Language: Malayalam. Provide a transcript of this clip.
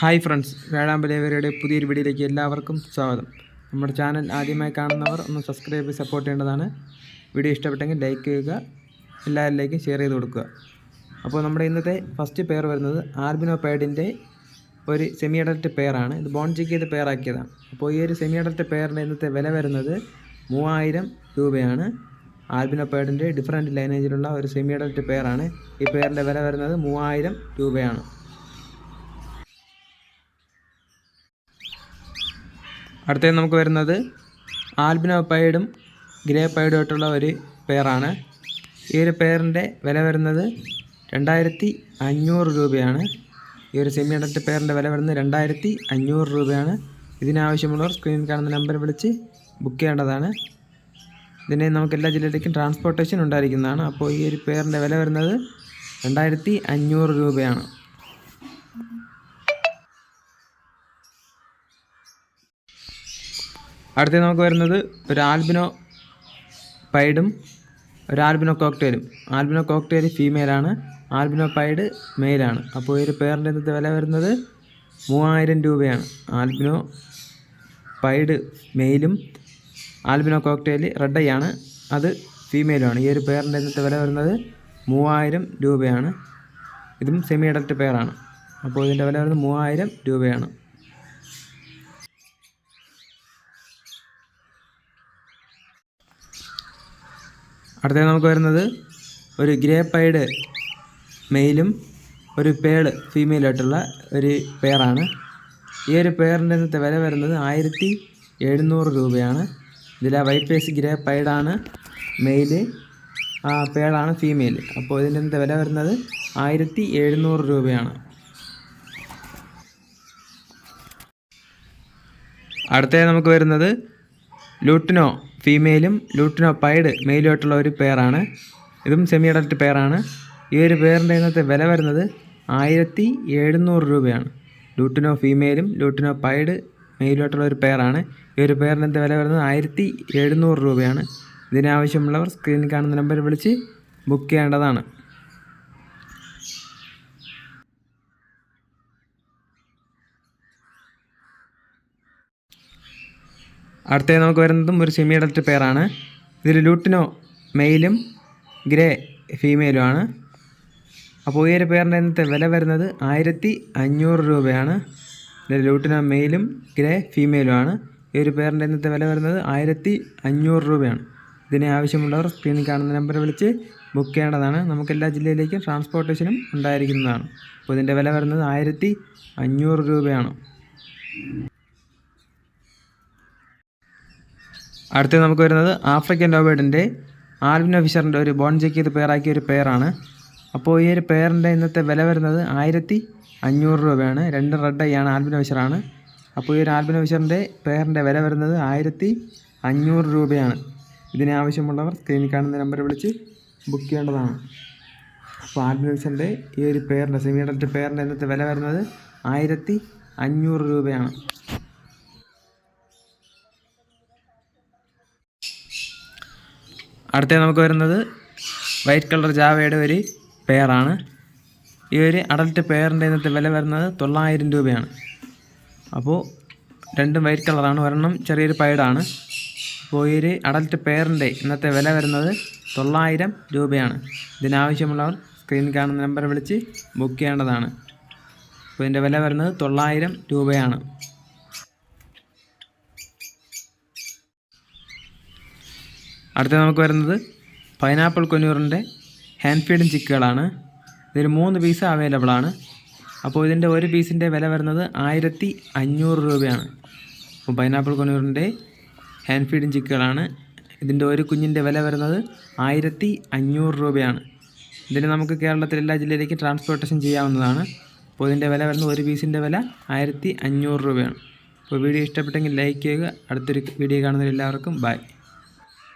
ഹായ് ഫ്രണ്ട്സ് വേഴാമ്പലേവരയുടെ പുതിയൊരു വീഡിയോയിലേക്ക് എല്ലാവർക്കും സ്വാഗതം. നമ്മുടെ ചാനൽ ആദ്യമായി കാണുന്നവർ ഒന്ന് സബ്സ്ക്രൈബ് ചെയ്ത് സപ്പോർട്ട് ചെയ്യേണ്ടതാണ്. വീഡിയോ ഇഷ്ടപ്പെട്ടെങ്കിൽ ലൈക്ക് ചെയ്യുക എല്ലാവരിലേക്കും ഷെയർ ചെയ്ത് കൊടുക്കുക. അപ്പോൾ നമ്മുടെ ഇന്നത്തെ ഫസ്റ്റ് പെയർ വരുന്നത് ആർബിനോ പേഡിന്റെ ഒരു സെമി അഡൽറ്റ് പെയറാണ് ഇത് ബോൺ ചെക്ക് ചെയ്ത് പെയറാക്കിയതാണ് അപ്പോൾ ഈ ഒരു സെമി അഡൽറ്റ് പെയറിന്റെ ഇന്നത്തെ വില വരുന്നത് മൂവായിരം രൂപയാണ്. ആൽബിനോ പേഡിന്റെ ഡിഫറന്റ് ലൈനേജിലുള്ള ഒരു സെമി അഡൽറ്റ് പെയറാണ് ഈ പെയറിന്റെ വില വരുന്നത് മൂവായിരം രൂപയാണ്. അടുത്തത് നമുക്ക് വരുന്നത് ആൽബിനോ പൈഡും ഗ്രേ പൈഡും ആയിട്ടുള്ള ഒരു പെയറാണ് ഈ ഒരു പെയറിന്റെ വില വരുന്നത് രണ്ടായിരത്തി അഞ്ഞൂറ് രൂപയാണ്. ഈ ഒരു സെമി അഡൽറ്റ് പെയറിന്റെ വില വരുന്നത് രണ്ടായിരത്തി അഞ്ഞൂറ് രൂപയാണ്. ഇതിനാവശ്യമുള്ളവർ സ്ക്രീനിൽ കാണുന്ന നമ്പർ വിളിച്ച് ബുക്ക് ചെയ്യേണ്ടതാണ്. ഇതിനെ നമുക്ക് എല്ലാ ജില്ലയിലേക്കും ട്രാൻസ്പോർട്ടേഷൻ ഉണ്ടായിരിക്കുന്നതാണ്. അപ്പോൾ ഈ ഒരു പെയറിന്റെ വില വരുന്നത് രണ്ടായിരത്തി അഞ്ഞൂറ് രൂപയാണ്. അടുത്തത് നമുക്ക് വരുന്നത് ഒരു ആൽബിനോ പൈഡും ഒരു ആൽബിനോ കോക്ടെയിലും. ആൽബിനോ കോക്ടെയിൽ ഫീമെയിലാണ് ആൽബിനോ പൈഡ് മെയിലാണ്. അപ്പോൾ ഒരു പേറിന്റെ ഇന്നത്തെ വില വരുന്നത് മൂവായിരം രൂപയാണ്. ആൽബിനോ പൈഡ് മെയിലും ആൽബിനോ കോക്ടെയിൽ റെഡ് ആണ്. അത് ഫീമെയിലുമാണ്. ഈ ഒരു പെയറിന്റെ ഇന്നത്തെ വില വരുന്നത് മൂവായിരം രൂപയാണ്. ഇതും സെമി അഡൽറ്റ് പെയറാണ് അപ്പോൾ ഇതിന്റെ വില വരുന്നത് മൂവായിരം രൂപയാണ്. അടുത്തത് നമുക്ക് വരുന്നത് ഒരു ഗ്രേ പൈഡ് മെയിലും ഒരു പേൾ ഫീമെയിലായിട്ടുള്ള ഒരു പെയറാണ്. ഈ ഒരു പെയറിന്റെ ഇന്നത്തെ വില വരുന്നത് ആയിരത്തി എഴുന്നൂറ് രൂപയാണ്. ഇതിൽ ആ വൈറ്റ് ഫേസ് ഗ്രേ പൈഡാണ് മെയിൽ ആ പേളാണ് ഫീമെയിൽ. അപ്പോൾ ഇതിന്റെ ഇന്നത്തെ വില വരുന്നത് ആയിരത്തി എഴുന്നൂറ് രൂപയാണ്. അടുത്തത് നമുക്ക് വരുന്നത് ലൂട്ടിനോ ഫീമെയിലും ലൂട്ടിനോപ്പൈഡ് മെയിലുമായിട്ടുള്ള ഒരു പെയറാണ് ഇതും സെമി അഡൽട്ട് പെയറാണ് ഈ ഒരു പെയറിന്റെ ഇന്നത്തെ വില വരുന്നത് ആയിരത്തി എഴുന്നൂറ് രൂപയാണ്. ലൂട്ടിനോ ഫീമെയിലും ലൂട്ടിനോ പൈഡ് മെയിലുമായിട്ടുള്ള ഒരു പെയറാണ് ഈ ഒരു പെയറിന്റെ വില വരുന്നത് ആയിരത്തി എഴുന്നൂറ് രൂപയാണ്. ഇതിനാവശ്യമുള്ളവർ സ്ക്രീനിൽ കാണുന്ന നമ്പർ വിളിച്ച് ബുക്ക് ചെയ്യേണ്ടതാണ്. അടുത്തത് നമുക്ക് വരുന്നതും ഒരു സെമി അഡൽട്ട് പെയറാണ് ഇതിൽ ലൂട്ടിനോ മെയിലും ഗ്രേ ഫീമെയിലുമാണ് അപ്പോൾ ഈ ഒരു പെയറിന്റെ ഇന്നത്തെ വില വരുന്നത് ആയിരത്തി അഞ്ഞൂറ് രൂപയാണ്. ഇതിൽ ലൂട്ടിനോ മെയിലും ഗ്രേ ഫീമെയിലുമാണ് ഈ ഒരു പെയറിന്റെ ഇന്നത്തെ വില വരുന്നത് ആയിരത്തി അഞ്ഞൂറ് രൂപയാണ്. ഇതിനെ ആവശ്യമുള്ളവർ സ്ക്രീനിൽ കാണുന്ന നമ്പർ വിളിച്ച് ബുക്ക് ചെയ്യേണ്ടതാണ്. നമുക്ക് എല്ലാ ജില്ലയിലേക്കും ട്രാൻസ്പോർട്ടേഷനും ഉണ്ടായിരിക്കുന്നതാണ്. അപ്പോൾ ഇതിന്റെ വില വരുന്നത് ആയിരത്തി അഞ്ഞൂറ് രൂപയാണ്. അടുത്തത് നമുക്ക് വരുന്നത് ആഫ്രിക്കൻ ലോബേഡിന്റെ ആൽവിൻ ഫിഷറിന്റെ ഒരു ബോൺ ചെക്ക് ചെയ്ത് പെയറാക്കിയ ഒരു പെയറാണ്. അപ്പോൾ ഈ ഒരു പെയറിന്റെ ഇന്നത്തെ വില വരുന്നത് ആയിരത്തി അഞ്ഞൂറ് രൂപയാണ്. രണ്ട് റെഡ് ഐ ആണ് ആൽബിനോ ഫിഷറാണ്. അപ്പോൾ ഈ ഒരു ആൽബിനോ ഫിഷറിന്റെ പെയറിന്റെ വില വരുന്നത് ആയിരത്തി അഞ്ഞൂറ് രൂപയാണ്. ഇതിന് ആവശ്യമുള്ളവർ സ്ക്രീനിൽ കാണുന്ന നമ്പർ വിളിച്ച് ബുക്ക് ചെയ്യേണ്ടതാണ്. അപ്പോൾ ആൽബിനോ ഫിഷറിന്റെ ഈ ഒരു പെയറിന്റെ സെമി അഡൽറ്റ് പെയറിന്റെ ഇന്നത്തെ വില വരുന്നത് ആയിരത്തി അഞ്ഞൂറ് രൂപയാണ്. അടുത്ത നമുക്ക് വരുന്നത് വൈറ്റ് കളർ ജാവയുടെ ഒരു പെയറാണ്. ഈ ഒരു അഡൽട്ട് പെയറിന്റെ ഇന്നത്തെ വില വരുന്നത് തൊള്ളായിരം രൂപയാണ്. അപ്പോൾ രണ്ടും വൈറ്റ് കളറാണ്. ഒരെണ്ണം ചെറിയൊരു പൈഡാണ്. അപ്പോൾ ഈ ഒരു അഡൽട്ട് പെയറിന്റെ ഇന്നത്തെ വില വരുന്നത് തൊള്ളായിരം രൂപയാണ്. ഇതിനാവശ്യമുള്ളവർ സ്ക്രീനിൽ കാണുന്ന നമ്പർ വിളിച്ച് ബുക്ക് ചെയ്യേണ്ടതാണ്. അപ്പോൾ ഇതിന്റെ വില വരുന്നത് തൊള്ളായിരം രൂപയാണ്. അടുത്ത നമുക്ക് വരുന്നത് പൈനാപ്പിൾ കൊന്നൂറിന്റെ ഹാൻഡ് ഫീഡിങ് ചിക്കുകളാണ്. ഇതിൽ മൂന്ന് പീസ് അവൈലബിൾ ആണ്. അപ്പോൾ ഇതിന്റെ ഒരു പീസിന്റെ വില വരുന്നത് ആയിരത്തി അഞ്ഞൂറ് രൂപയാണ്. അപ്പോൾ പൈനാപ്പിൾ കൊന്നൂറിന്റെ ഹാൻഡ് ഫീഡിങ് ചിക്കുകളാണ്. ഇതിന്റെ ഒരു കുഞ്ഞിന്റെ വില വരുന്നത് ആയിരത്തി അഞ്ഞൂറ് രൂപയാണ്. ഇതിന് നമുക്ക് കേരളത്തിലെ എല്ലാ ജില്ലയിലേക്കും ട്രാൻസ്പോർട്ടേഷൻ ചെയ്യാവുന്നതാണ്. അപ്പോൾ ഇതിന്റെ വില വരുന്നത് ഒരു പീസിന്റെ വില ആയിരത്തി അഞ്ഞൂറ് രൂപയാണ്. അപ്പോൾ വീഡിയോ ഇഷ്ടപ്പെട്ടെങ്കിൽ ലൈക്ക് ചെയ്യുക. അടുത്തൊരു വീഡിയോ കാണുന്നവരെല്ലാവർക്കും ബൈ